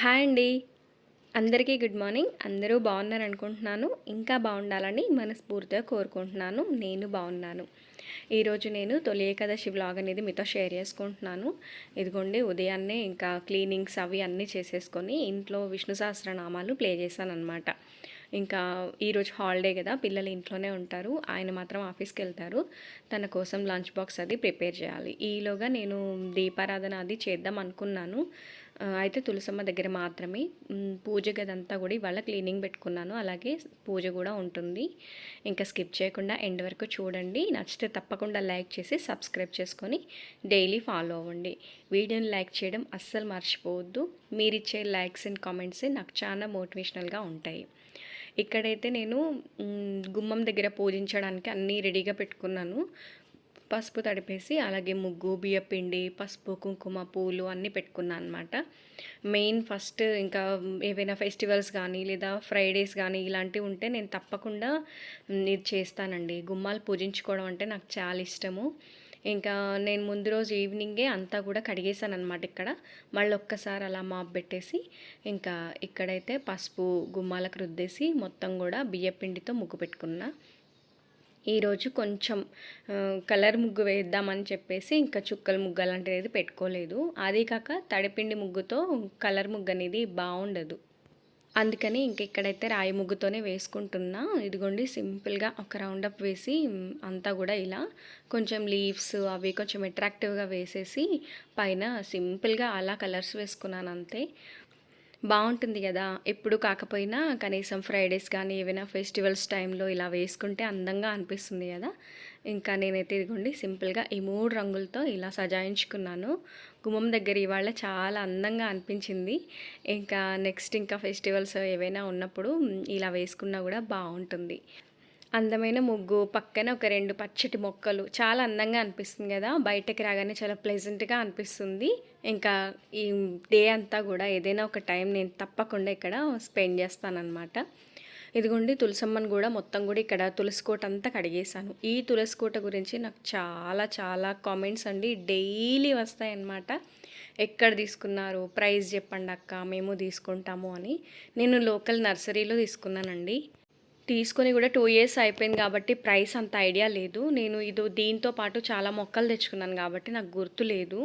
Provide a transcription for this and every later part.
Hi అండి. అందరికీ good morning. అందరూ బాగున్నారు అనుకుంటున్నాను. ఇంకా బాగుండాలని మనస్ఫూర్తిగా కోరుకుంటున్నాను. నేను బాగున్నాను. ఈరోజు నేను తొలి ఏకాదశి బ్లాగ్ అనేది మీతో షేర్ చేసుకుంటున్నాను. ఇదిగోండి ఉదయాన్నే ఇంకా క్లీనింగ్స్ అవి అన్నీ చేసేసుకొని ఇంట్లో విష్ణు సహస్రనామాలు ప్లే చేశాను అనమాట ఇంకా ఈరోజు హాలిడే కదా పిల్లలు ఇంట్లోనే ఉంటారు. ఆయన మాత్రం ఆఫీస్కి వెళ్తారు. తన కోసం లంచ్ బాక్స్ అది ప్రిపేర్ చేయాలి. ఈలోగా నేను దీపారాధన అది చేద్దాం అనుకున్నాను. అయితే తులసమ్మ దగ్గర మాత్రమే. పూజ గదంతా కూడా ఇవాళ క్లీనింగ్ పెట్టుకున్నాను. అలాగే పూజ కూడా ఉంటుంది. ఇంకా స్కిప్ చేయకుండా ఎండ్ వరకు చూడండి. నచ్చితే తప్పకుండా లైక్ చేసి సబ్స్క్రైబ్ చేసుకొని డైలీ ఫాలో అవ్వండి. వీడియోని లైక్ చేయడం అస్సలు మర్చిపోవద్దు. మీరిచ్చే లైక్స్ అండ్ కామెంట్స్ నాకు చాలా మోటివేషనల్గా ఉంటాయి. ఇక్కడైతే నేను గుమ్మం దగ్గర పూజించడానికి అన్నీ రెడీగా పెట్టుకున్నాను. పసుపు తడిపేసి అలాగే ముగ్గు బియ్యపిండి పసుపు కుంకుమ పూలు అన్నీ పెట్టుకున్నాను అనమాట మెయిన్ ఫస్ట్ ఇంకా ఏవైనా ఫెస్టివల్స్ కానీ లేదా ఫ్రైడేస్ కానీ ఇలాంటివి ఉంటే నేను తప్పకుండా ఇది చేస్తానండి. గుమ్మాలు పూజించుకోవడం అంటే నాకు చాలా ఇష్టము. ఇంకా నేను ముందు రోజు ఈవినింగే అంతా కూడా కడిగేసాను అనమాట ఇక్కడ. మళ్ళీ ఒక్కసారి అలా మాప్ పెట్టేసి ఇంకా ఇక్కడైతే పసుపు గుమ్మాలకు రుద్దేసి మొత్తం కూడా బియ్యపిండితో ముగ్గు పెట్టుకున్నా. ఈరోజు కొంచెం కలర్ ముగ్గు వేద్దామని చెప్పేసి ఇంకా చుక్కల ముగ్గు అలాంటిది పెట్టుకోలేదు. అదే కాక తడిపిండి ముగ్గుతో కలర్ ముగ్గు అనేది బాగుండదు. అందుకని ఇంక ఇక్కడైతే రాయి ముగ్గుతోనే వేసుకుంటున్నా. ఇదిగోండి సింపుల్గా ఒక రౌండప్ వేసి అంతా కూడా ఇలా కొంచెం లీవ్స్ అవి కొంచెం అట్రాక్టివ్గా వేసేసి పైన సింపుల్గా అలా కలర్స్ వేసుకున్నాను అంతే. బాగుంటుంది కదా. ఎప్పుడు కాకపోయినా కనీసం ఫ్రైడేస్ కానీ ఏవైనా ఫెస్టివల్స్ టైంలో ఇలా వేసుకుంటే అందంగా అనిపిస్తుంది కదా. ఇంకా నేనైతే ఇదిగోండి సింపుల్గా ఈ మూడు రంగులతో ఇలా సజాయించుకున్నాను. గుమ్మం దగ్గర ఇవాళ చాలా అందంగా అనిపించింది. ఇంకా నెక్స్ట్ ఇంకా ఫెస్టివల్స్ ఏవైనా ఉన్నప్పుడు ఇలా వేసుకున్నా కూడా బాగుంటుంది. అందమైన ముగ్గు పక్కన ఒక రెండు పచ్చటి మొక్కలు. చాలా అందంగా అనిపిస్తుంది కదా? బయటకి రాగానే చాలా ప్లెజెంట్గా అనిపిస్తుంది. ఇంకా ఈ డే అంతా కూడా ఏదైనా ఒక టైం నేను తప్పకుండా ఇక్కడ స్పెండ్ చేస్తానన్నమాట. ఇదిగోండి తులసమ్మను కూడా మొత్తం కూడా ఇక్కడ తులసికోట అంతా కడిగేశాను. ఈ తులసి కోట గురించి నాకు చాలా చాలా కామెంట్స్ అండి డైలీ వస్తాయన్నమాట. ఎక్కడ తీసుకున్నారు? ప్రైస్ చెప్పండి అక్క మేము తీసుకుంటాము అని. నేను లోకల్ నర్సరీలో తీసుకున్నానండి. తీసుకొని కూడా టూ ఇయర్స్ అయిపోయింది కాబట్టి ప్రైస్ అంత ఐడియా లేదు. నేను ఇది దీంతో పాటు చాలా మొక్కలు తెచ్చుకున్నాను కాబట్టి నాకు గుర్తు లేదు.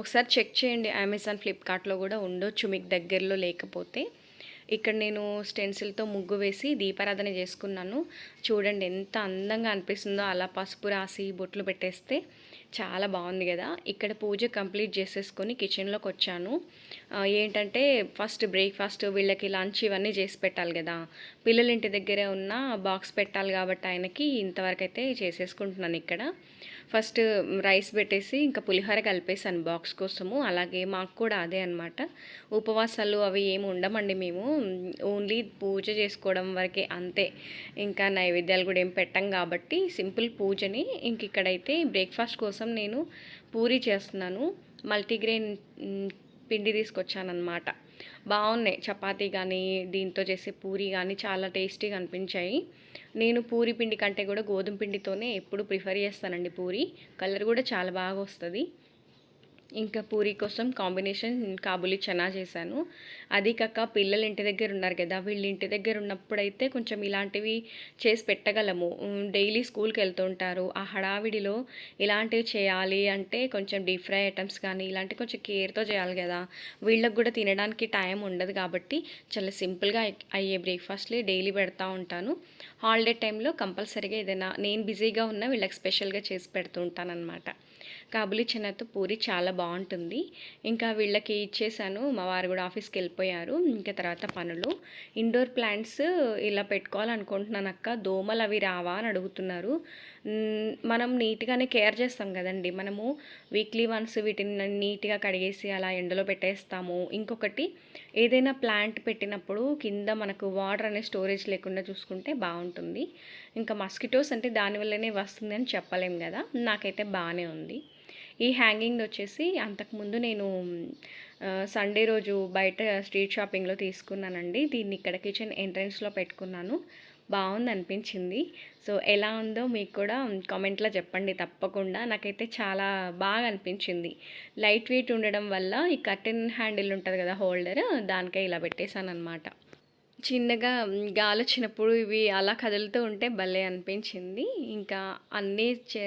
ఒకసారి చెక్ చేయండి అమెజాన్ ఫ్లిప్కార్ట్లో కూడా ఉండొచ్చు మీకు దగ్గరలో లేకపోతే. ఇక్కడ నేను స్టెన్సిల్తో ముగ్గు వేసి దీపారాధన చేసుకున్నాను. చూడండి ఎంత అందంగా అనిపిస్తుందో అలా పసుపు రాసి బొట్లు పెట్టేస్తే. చాలా బాగుంది కదా. ఇక్కడ పూజ కంప్లీట్ చేసేసుకొని కిచెన్లోకి వచ్చాను. ఏంటంటే ఫస్ట్ బ్రేక్ఫాస్ట్ వీళ్ళకి లంచ్ ఇవన్నీ చేసి పెట్టాలి కదా. పిల్లలు ఇంటి దగ్గరే ఉన్న బాక్స్ పెట్టాలి కాబట్టి ఆయనకి ఇంతవరకు అయితే చేసేసుకుంటున్నాను ఇక్కడ. ఫస్ట్ రైస్ పెట్టేసి ఇంకా పులిహోర కలిపేసాను బాక్స్ కోసము. అలాగే మాకు కూడా అదే అనమాట ఉపవాసాలు అవి ఏమి ఉండమండి మేము. ఓన్లీ పూజ చేసుకోవడం వరకే అంతే. ఇంకా నైవేద్యాలు కూడా ఏం పెట్టం కాబట్టి సింపుల్ పూజని. ఇంక ఇక్కడైతే బ్రేక్ఫాస్ట్ కోసం నేను పూరి చేస్తున్నాను. మల్టీగ్రెయిన్ పిండి తీసుకొచ్చానమాట బాగున్నాయి. చపాతీ కానీ దీంతో చేసే పూరి కానీ చాలా టేస్టీగా అనిపించాయి నేను పూరి పిండి కంటే కూడా గోధుమ పిండితోనే ఎప్పుడు ప్రిఫర్ చేస్తానండి పూరి. కలర్ కూడా చాలా బాగా వస్తుంది. ఇంకా పూరి కోసం కాంబినేషన్ కాబులి చనా చేశాను. అది కాక పిల్లలు ఇంటి దగ్గర ఉన్నారు కదా వీళ్ళు ఇంటి దగ్గర ఉన్నప్పుడైతే కొంచెం ఇలాంటివి చేసి పెట్టగలము. డైలీ స్కూల్కి వెళ్తుంటారు ఆ హడావిడిలో ఇలాంటివి చేయాలి అంటే కొంచెం డీప్ ఫ్రై ఐటమ్స్ కానీ ఇలాంటివి కొంచెం కేర్తో చేయాలి కదా. వీళ్ళకి కూడా తినడానికి టైం ఉండదు కాబట్టి చాలా సింపుల్గా అయ్యే బ్రేక్ఫాస్ట్లే డైలీ పెడతా ఉంటాను. హాలిడే టైంలో కంపల్సరీగా ఏదైనా నేను బిజీగా ఉన్నా వీళ్ళకి స్పెషల్గా చేసి పెడుతూ ఉంటానన్నమాట. కాబులి చెన్నతో పూరి చాలా బాగుంటుంది. ఇంకా వీళ్ళకి ఇచ్చేసాను. మా వారు కూడా ఆఫీస్కి వెళ్ళిపోయారు. ఇంకా తర్వాత పనులు. ఇండోర్ ప్లాంట్స్ ఇలా పెట్టుకోవాలనుకుంటున్నాను అక్క. దోమలు అవి రావా అని అడుగుతున్నారు. మనం నీట్గానే కేర్ చేస్తాం కదండి. మనము వీక్లీ వన్స్ వీటిని నీట్గా కడిగేసి అలా ఎండలో పెట్టేస్తాము. ఇంకొకటి ఏదైనా ప్లాంట్ పెట్టినప్పుడు కింద మనకు వాటర్ అనే స్టోరేజ్ లేకుండా చూసుకుంటే బాగుంటుంది. ఇంకా మస్కిటోస్ అంటే దానివల్లనే వస్తుంది అని చెప్పలేం కదా. నాకైతే బాగానే ఉంది. ఈ హ్యాంగింగ్ వచ్చేసి అంతకుముందు నేను సండే రోజు బయట స్ట్రీట్ షాపింగ్లో తీసుకున్నానండి. దీన్ని ఇక్కడ కిచెన్ ఎంట్రన్స్లో పెట్టుకున్నాను. బాగుంది అనిపించింది సో ఎలా ఉందో మీకు కూడా కామెంట్లో చెప్పండి తప్పకుండా. నాకైతే చాలా బాగా అనిపించింది లైట్ వెయిట్ ఉండడం వల్ల ఈ కర్టెన్ హ్యాండిల్ ఉంటుంది కదా హోల్డర్ దానికే ఇలా పెట్టేశాను అనమాట చిన్నగా గాలి వచ్చినప్పుడు ఇవి అలా కదులుతూ ఉంటే భలే అనిపించింది. ఇంకా అన్నీ చే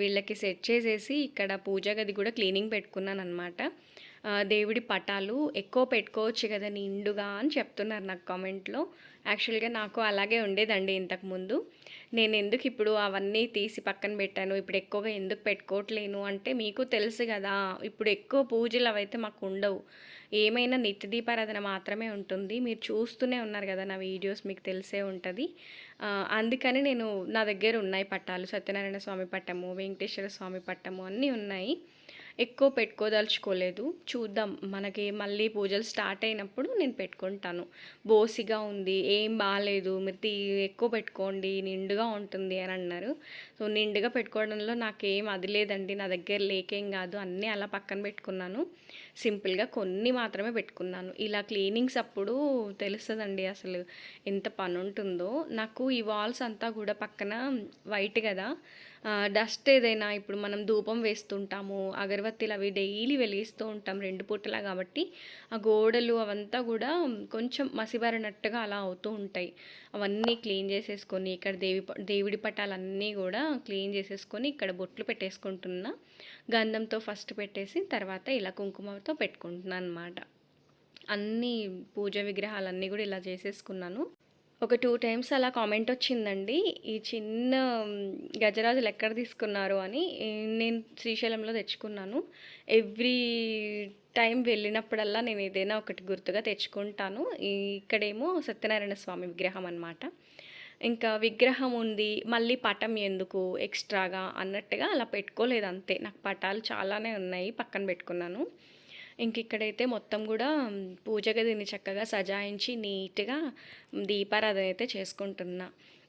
వీళ్ళకి సెట్ చేసేసి ఇక్కడ పూజా గది కూడా క్లీనింగ్ పెట్టుకున్నాను అనమాట దేవుడి పటాలు ఎక్కువ పెట్టుకోవచ్చు కదా నిండుగా అని చెప్తున్నారు నాకు కామెంట్లో. యాక్చువల్గా నాకు అలాగే ఉండేదండి ఇంతకుముందు నేను ఎందుకు ఇప్పుడు అవన్నీ తీసి పక్కన పెట్టాను ఇప్పుడు ఎక్కువగా ఎందుకు పెట్టుకోవట్లేను అంటే మీకు తెలుసు కదా ఇప్పుడు ఎక్కువ పూజలు అవైతే మాకు ఉండవు. ఏమైనా నిత్య దీపారాధన మాత్రమే ఉంటుంది. మీరు చూస్తూనే ఉన్నారు కదా నా వీడియోస్ మీకు తెలిసే ఉంటుంది. అందుకని నేను నా దగ్గర ఉన్నాయి పట్టాలు. సత్యనారాయణ స్వామి పట్టము వెంకటేశ్వర స్వామి పట్టము అన్నీ ఉన్నాయి. ఎక్కువ పెట్టుకోదలుచుకోలేదు. చూద్దాం. మనకి మళ్ళీ పూజలు స్టార్ట్ అయినప్పుడు నేను పెట్టుకుంటాను. బోసిగా ఉంది. ఏం బాగాలేదు మీరు తీ ఎక్కువ పెట్టుకోండి. నిండుగా ఉంటుంది అని అన్నారు. సో నిండుగా పెట్టుకోవడంలో నాకేం అది లేదండి. నా దగ్గర లేకేం కాదు. అన్నీ అలా పక్కన పెట్టుకున్నాను. సింపుల్గా కొన్ని మాత్రమే పెట్టుకున్నాను. ఇలా క్లీనింగ్స్ అప్పుడు తెలుస్తుందండి అసలు ఎంత పని ఉంటుందో నాకు ఈ వాల్స్ అంతా కూడా పక్కన వైట్ కదా. డస్ట్ ఏదైనా ఇప్పుడు మనం ధూపం వేస్తుంటాము అగరబత్తీలు అవి డైలీ వెలిగిస్తూ ఉంటాం రెండు పూటలా కాబట్టి ఆ గోడలు అవంతా కూడా కొంచెం మసిబారినట్టుగా అలా అవుతూ ఉంటాయి. అవన్నీ క్లీన్ చేసేసుకొని ఇక్కడ దేవి ప- దేవుడి పటాలన్నీ కూడా క్లీన్ చేసేసుకొని ఇక్కడ బొట్లు పెట్టేసుకుంటున్నా. గంధంతో ఫస్ట్ పెట్టేసి తర్వాత ఇలా కుంకుమతో పెట్టుకుంటున్నాను అనమాట అన్ని పూజ విగ్రహాలన్నీ కూడా ఇలా చేసేసుకున్నాను. ఒక టూ టైమ్స్ అలా కామెంట్ వచ్చిందండి. ఈ చిన్న గజరాజులు ఎక్కడ తీసుకున్నారు అని నేను శ్రీశైలంలో తెచ్చుకున్నాను. ఎవ్రీ టైం వెళ్ళినప్పుడల్లా నేను ఏదైనా ఒకటి గుర్తుగా తెచ్చుకుంటాను. ఇక్కడేమో సత్యనారాయణ స్వామి విగ్రహం అనమాట ఇంకా విగ్రహం ఉంది. మళ్ళీ పటం ఎందుకు ఎక్స్ట్రాగా అన్నట్టుగా అలా పెట్టుకోలేదు అంతే. నాకు పటాలు చాలానే ఉన్నాయి. పక్కన పెట్టుకున్నాను. ఇంక ఇక్కడైతే మొత్తం కూడా పూజ గదిని చక్కగా సజాయించి నీట్గా దీపారాధన అయితే చేసుకుంటున్నా.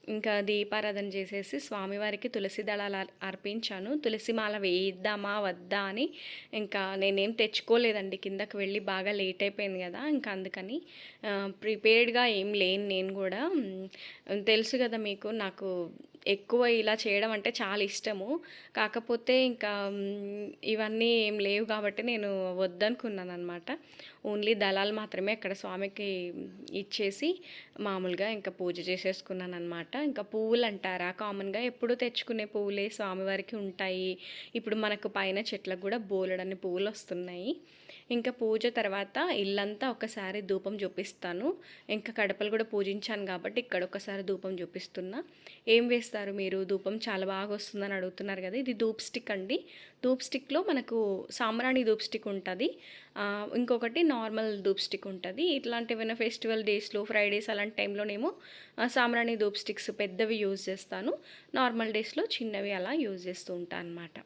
ఇంకా దీపారాధన చేసేసి స్వామివారికి తులసి దళాలు అర్పించాను. తులసి మాల వేయిద్దామా వద్దా అని ఇంకా నేనేం తెచ్చుకోలేదండి. కిందకి వెళ్ళి బాగా లేట్ అయిపోయింది కదా ఇంకా అందుకని ప్రిపేర్డ్గా ఏం లేను నేను కూడా. తెలుసు కదా మీకు నాకు ఎక్కువ ఇలా చేయడం అంటే చాలా ఇష్టము. కాకపోతే ఇంకా ఇవన్నీ ఏం లేవు కాబట్టి నేను వద్దనుకున్నాను అనమాట ఓన్లీ దళాలు మాత్రమే అక్కడ స్వామికి ఇచ్చేసి మామూలుగా ఇంకా పూజ చేసేసుకున్నాను అనమాట ఇంకా పువ్వులు అంటారా కామన్గా ఎప్పుడు తెచ్చుకునే పువ్వులే స్వామివారికి ఉంటాయి. ఇప్పుడు మనకు పైన చెట్లకు కూడా బోలెడన్ని పువ్వులు వస్తున్నాయి ఇంకా పూజ తర్వాత ఇల్లంతా ఒకసారి ధూపం చూపిస్తాను. ఇంకా కడపలు కూడా పూజించాను కాబట్టి ఇక్కడ ఒకసారి ధూపం చూపిస్తున్నా. ఏం చేస్తారు మీరు ధూపం చాలా బాగా వస్తుందని అడుగుతున్నారు కదా ఇది ధూప్ స్టిక్ అండి. ధూప్ స్టిక్లో మనకు సాంబ్రాణి ధూప్ స్టిక్ ఉంటుంది. ఇంకొకటి నార్మల్ ధూప్ స్టిక్ ఉంటుంది. ఇట్లాంటి ఏమైనా ఫెస్టివల్ డేస్లో ఫ్రైడేస్ అలాంటి టైంలోనేమో సాంబ్రాణి ధూప్ స్టిక్స్ పెద్దవి యూజ్ చేస్తాను. నార్మల్ డేస్లో చిన్నవి అలా యూజ్ చేస్తూ ఉంటాను అనమాట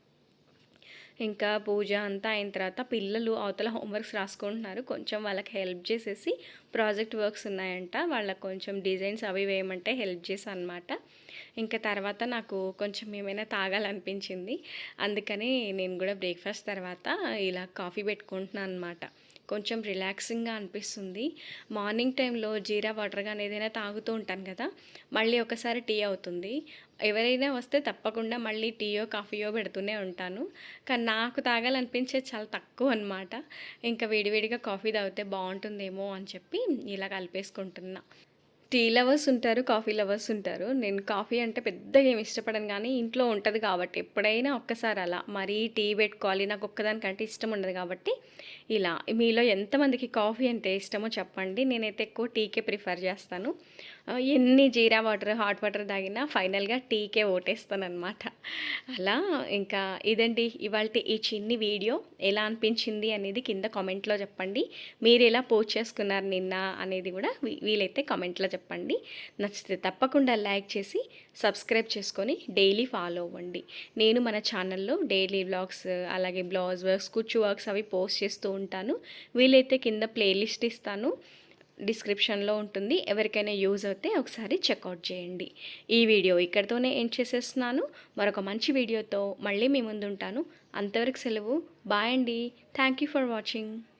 ఇంకా పూజ అంతా అయిన తర్వాత పిల్లలు అవతల హోంవర్క్స్ రాసుకుంటున్నారు. కొంచెం వాళ్ళకి హెల్ప్ చేసేసి ప్రాజెక్ట్ వర్క్స్ ఉన్నాయంట. వాళ్ళకి కొంచెం డిజైన్స్ అవి వేయమంటే హెల్ప్ చేశాను అనమాట ఇంకా తర్వాత నాకు కొంచెం ఏమైనా తాగాలనిపించింది. అందుకని నేను కూడా బ్రేక్ఫాస్ట్ తర్వాత ఇలా కాఫీ పెట్టుకుంటున్నాను అనమాట కొంచెం రిలాక్సింగ్గా అనిపిస్తుంది. మార్నింగ్ టైంలో జీరా వాటర్ కానీ ఏదైనా తాగుతూ ఉంటాను కదా మళ్ళీ ఒకసారి టీ అవుతుంది. ఎవరైనా వస్తే తప్పకుండా మళ్ళీ టీయో కాఫీయో పెడుతూనే ఉంటాను. కానీ నాకు తాగాలనిపించేది చాలా తక్కువ అనమాట ఇంకా వేడివేడిగా కాఫీ తాగితే బాగుంటుందేమో అని చెప్పి ఇలా కలిపేసుకుంటున్నా. టీ లవర్స్ ఉంటారు కాఫీ లవర్స్ ఉంటారు. నేను కాఫీ అంటే పెద్దగా ఏమి ఇష్టపడను కానీ ఇంట్లో ఉంటుంది కాబట్టి ఎప్పుడైనా ఒక్కసారి అలా మరీ టీ పెట్టుకోవాలి. నాకు ఒక్కదానికంటే ఇష్టం ఉండదు కాబట్టి ఇలా. మీలో ఎంతమందికి కాఫీ అంటే ఇష్టమో చెప్పండి. నేనైతే ఎక్కువ టీకే ప్రిఫర్ చేస్తాను. ఎన్ని జీరా వాటర్ హాట్ వాటర్ తాగినా ఫైనల్గా టీకే ఓటేస్తాను అనమాట అలా ఇంకా ఇదండి ఇవాళ ఈ చిన్ని వీడియో ఎలా అనిపించింది అనేది కింద కామెంట్లో చెప్పండి. మీరు ఎలా పోస్ట్ చేసుకున్నారు నిన్న అనేది కూడా వీ- వీలైతే కామెంట్లో చెప్పండి. నచ్చితే తప్పకుండా లైక్ చేసి సబ్స్క్రైబ్ చేసుకొని డైలీ ఫాలో అవ్వండి. నేను మన ఛానల్లో డైలీ వ్లాగ్స్ అలాగే బ్లౌజ్ వర్క్స్ కుచ్చు వర్క్స్ అవి పోస్ట్ చేస్తూ ఉంటాను. వీలైతే కింద ప్లేలిస్ట్ ఇస్తాను. డిస్క్రిప్షన్లో ఉంటుంది. ఎవరికైనా యూజ్ అవుతే ఒకసారి చెక్అవుట్ చేయండి. ఈ వీడియో ఇక్కడితోనే ఎండ్ చేసేస్తున్నాను. మరొక మంచి వీడియోతో మళ్ళీ మీ ముందు ఉంటాను అంతవరకు సెలవు. బాయ్ అండి. Thank you for watching.